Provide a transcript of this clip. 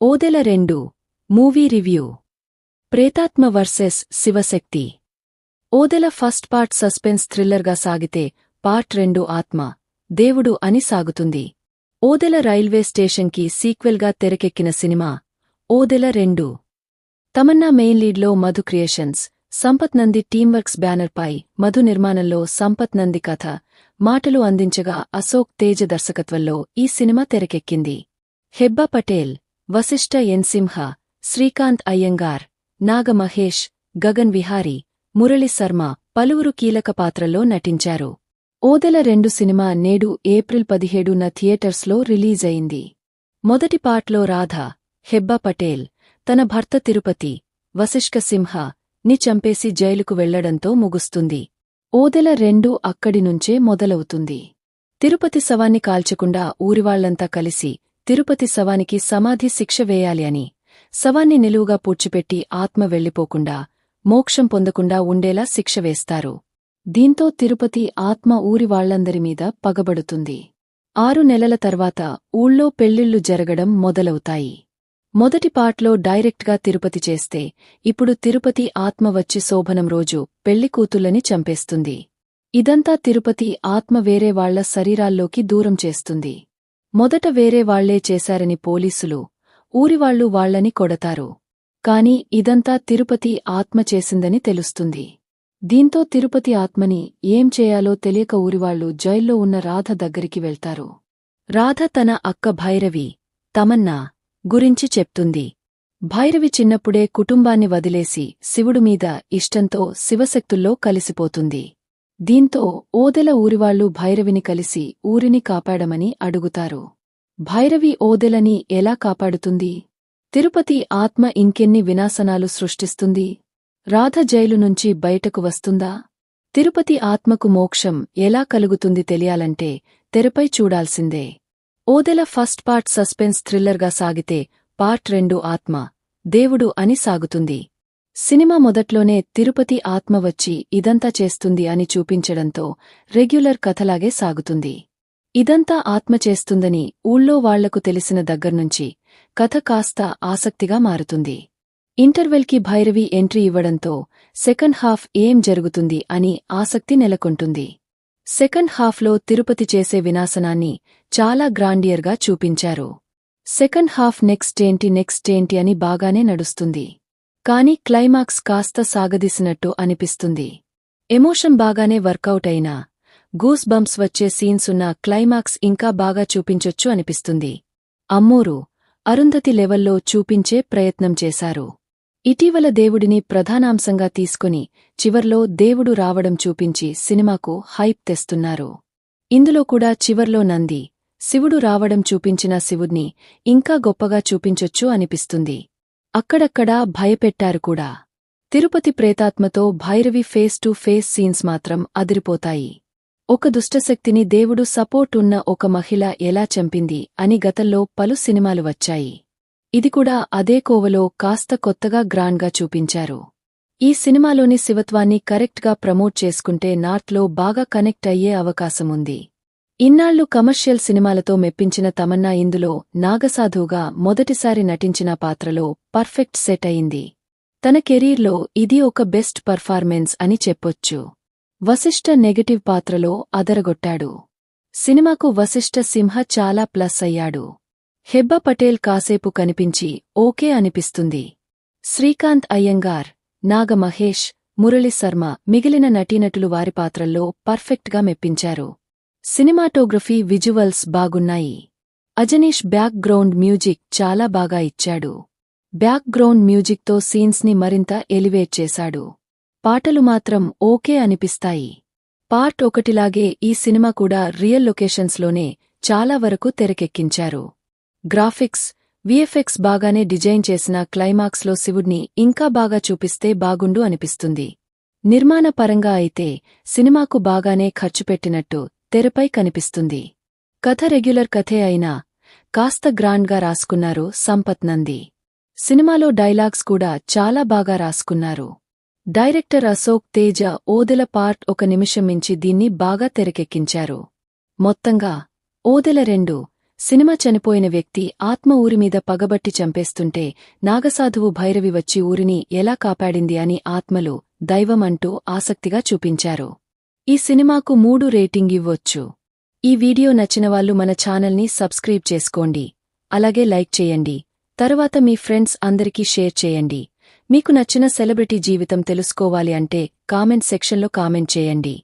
ఓదెల రెండు movie review. ప్రేతాత్మ versus Shivashakti. Odela first part suspense థ్రిల్లర్గా సాగితే part రెండు ఆత్మ దేవుడు అని సాగుతుంది. ఓదెల రైల్వే స్టేషన్కి సీక్వెల్గా తెరకెక్కిన సినిమా ఓదెల రెండు. తమన్నా మెయిన్ లీడ్లో మధు క్రియేషన్స్ సంపత్ నంది టీంవర్క్స్ బ్యానర్పై మధు నిర్మాణంలో సంపత్ నంది కథ మాటలు అందించగా అశోక్ తేజ దర్శకత్వంలో ఈ సినిమా తెరకెక్కింది. హెబ్బా పటేల్ వశిష్ఠ ఎన్సింహ శ్రీకాంత్ అయ్యంగార్ నాగమహేష్ గగన్ విహారీ మురళి శర్మ పలువురు కీలక పాత్రల్లో నటించారు. ఓదెల రెండు సినిమా నేడు ఏప్రిల్ పదిహేడున థియేటర్స్లో రిలీజ్ అయింది. మొదటి పార్ట్లో రాధ హెబ్బా పటేల్ తన భర్త తిరుపతి వశిష్క సింహ ని చంపేసి జైలుకు వెళ్ళడంతో ముగుస్తుంది. ఓదెల రెండు అక్కడి నుంచే మొదలవుతుంది. తిరుపతి శవాన్ని కాల్చకుండా ఊరివాళ్ళంతా కలిసి తిరుపతి శవానికి సమాధి శిక్ష వేయాలి అని శవాన్ని నిలువుగా పూడ్చిపెట్టి ఆత్మ వెళ్ళిపోకుండా మోక్షం పొందకుండా ఉండేలా శిక్ష వేస్తారు. దీంతో తిరుపతి ఆత్మ ఊరివాళ్ళందరిమీద పగబడుతుంది. ఆరు నెలల తర్వాత ఊళ్ళో పెళ్ళిళ్ళు జరగడం మొదలవుతాయి. మొదటి పార్ట్లో డైరెక్ట్గా తిరుపతి చేస్తే ఇప్పుడు తిరుపతి ఆత్మ వచ్చి శోభనం రోజు పెళ్ళి కూతుళ్ళని చంపేస్తుంది. ఇదంతా తిరుపతి ఆత్మ వేరే వాళ్ళ శరీరాల్లోకి దూరం చేస్తుంది. మొదట వేరే వాళ్ళే చేశారని పోలీసులు ఊరివాళ్ళు వాళ్ళని కొడతారు. కాని ఇదంతా తిరుపతి ఆత్మ చేసిందని తెలుస్తుంది. దీంతో తిరుపతి ఆత్మని ఏం చేయాలో తెలియక ఊరివాళ్ళు జైల్లో ఉన్న రాధ దగ్గరికి వెళ్తారు. రాధ తన అక్క భైరవి తమన్నా గురించి చెప్తుంది. భైరవి చిన్నప్పుడే కుటుంబాన్ని వదిలేసి శివుడు మీద ఇష్టంతో శివశక్తుల్లో కలిసిపోతుంది. దీంతో ఓదెల ఊరివాళ్ళు భైరవిని కలిసి ఊరిని కాపాడమని అడుగుతారు. భైరవి ఓదెలని ఎలా కాపాడుతుంది? తిరుపతి ఆత్మ ఇంకెన్ని వినాశనాలు సృష్టిస్తుంది? రాధ జైలు నుంచి బయటకు వస్తుందా? తిరుపతి ఆత్మకు మోక్షం ఎలా కలుగుతుంది తెలియాలంటే తెరపై చూడాల్సిందే. ఓదెల ఫస్ట్ పార్ట్ సస్పెన్స్ థ్రిల్లర్గా సాగితే పార్ట్ రెండు ఆత్మ దేవుడు అని సాగుతుంది. సినిమా మొదట్లోనే తిరుపతి ఆత్మ వచ్చి ఇదంతా చేస్తుంది అని చూపించడంతో రెగ్యులర్ కథలాగే సాగుతుంది. ఇదంతా ఆత్మ చేస్తుందని ఊళ్ళో వాళ్ళకు తెలిసిన దగ్గర్నుంచి కథ కాస్త ఆసక్తిగా మారుతుంది. ఇంటర్వెల్కి భైరవి ఎంట్రీ ఇవ్వడంతో సెకండ్ హాఫ్ ఏం జరుగుతుంది అని ఆసక్తి నెలకొంటుంది. సెకండ్ హాఫ్లో తిరుపతి చేసే వినాశనాన్ని చాలా గ్రాండియర్గా చూపించారు. సెకండ్ హాఫ్ నెక్స్ట్ ఏంటి నెక్స్ట్ ఏంటి అని బాగానే నడుస్తుంది. కాని క్లైమాక్స్ కాస్త సాగదీసినట్టు అనిపిస్తుంది. ఎమోషన్ బాగానే వర్కౌట్ అయినా గూస్ బంప్స్ వచ్చే సీన్స్ ఉన్న క్లైమాక్స్ ఇంకా బాగా చూపించొచ్చు అనిపిస్తుంది. అమ్మూరు అరుంధతి లెవెల్లో చూపించే ప్రయత్నం చేశారు. ఇటీవల దేవుడిని ప్రధానాంశంగా తీసుకుని చివర్లో దేవుడు రావడం చూపించి సినిమాకు హైప్ తెస్తున్నారు. ఇందులో కూడా చివర్లో నంది శివుడు రావడం చూపించిన శివుడ్ని ఇంకా గొప్పగా చూపించొచ్చు అనిపిస్తుంది. అక్కడక్కడా భయపెట్టారు కూడా. Tirupati ప్రేతాత్మతో Bhairavi face to face scenes మాత్రం అదిరిపోతాయి. ఒక దుష్టశక్తిని దేవుడు సపోర్ట్ ఉన్న ఒక మహిళ ఎలా చంపింది అని గతంలో పలు సినిమాలు వచ్చాయి. ఇది కూడా అదే కోవలో కాస్త కొత్తగా గ్రాండ్గా చూపించారు. ఈ సినిమాలోని శివత్వాన్ని కరెక్ట్గా ప్రమోట్ చేసుకుంటే నార్త్లో బాగా కనెక్ట్ అయ్యే అవకాశముంది. ఇన్నాళ్ళు కమర్షియల్ సినిమాలతో మెప్పించిన తమన్నా ఇందులో నాగసాధువుగా మొదటిసారి నటించిన పాత్రలో పర్ఫెక్ట్ సెట్ అయింది. తన కెరీర్లో ఇది ఒక బెస్ట్ పర్ఫార్మెన్స్ అని చెప్పొచ్చు. వశిష్ఠ నెగటివ్ పాత్రలో అదరగొట్టాడు. సినిమాకు వశిష్ఠ సింహ చాలా ప్లస్ అయ్యాడు. హెబ్బ పటేల్ కాసేపు కనిపించి ఓకే అనిపిస్తుంది. శ్రీకాంత్ అయ్యంగార్ నాగమహేష్ మురళీశర్మ మిగిలిన నటీనటులు వారి పాత్రల్లో పర్ఫెక్ట్గా మెప్పించారు. సినిమాటోగ్రఫీ విజువల్స్ బాగున్నాయి. అజనీష్ బ్యాక్ గ్రౌండ్ మ్యూజిక్ చాలా బాగా ఇచ్చాడు. బ్యాక్ గ్రౌండ్ మ్యూజిక్తో సీన్స్ని మరింత ఎలివేట్ చేశాడు. పాటలు మాత్రం ఓకే అనిపిస్తాయి. పార్ట్ ఒకటిలాగే ఈ సినిమా కూడా రియల్ లొకేషన్స్లోనే చాలా వరకు తెరకెక్కించారు. గ్రాఫిక్స్ విఎఫ్ఎక్స్ బాగానే డిజైన్ చేసిన క్లైమాక్స్లో శివుడ్ని ఇంకా బాగా చూపిస్తే బాగుండు అనిపిస్తుంది. నిర్మాణ పరంగా అయితే సినిమాకు బాగానే ఖర్చు పెట్టినట్టు తెరపై కనిపిస్తుంది. కథ రెగ్యులర్ కథే అయినా కాస్త గ్రాండ్గా రాసుకున్నారు సంపత్ నంది. సినిమాలో డైలాగ్స్ కూడా చాలా బాగా రాసుకున్నారు. డైరెక్టర్ అశోక్ తేజ ఓదెల పార్ట్ ఒక నిమిషం మించి దీన్ని బాగా తెరకెక్కించారు. మొత్తంగా ఓదెల రెండు సినిమా చనిపోయిన వ్యక్తి ఆత్మ ఊరిమీద పగబట్టి చంపేస్తుంటే నాగసాధువు భైరవి వచ్చి ఊరిని ఎలా కాపాడింది అని ఆత్మలు దైవం అంటూ ఆసక్తిగా చూపించారు. ఈ సినిమాకు మూడు రేటింగ్ ఇవ్వొచ్చు. ఈ వీడియో నచ్చినవాళ్ళు మన ఛానల్ని సబ్స్క్రైబ్ చేసుకోండి. అలాగే లైక్ చేయండి. తరువాత మీ ఫ్రెండ్స్ అందరికీ షేర్ చేయండి. మీకు నచ్చిన సెలబ్రిటీ జీవితం తెలుసుకోవాలి అంటే కామెంట్ సెక్షన్లో కామెంట్ చేయండి.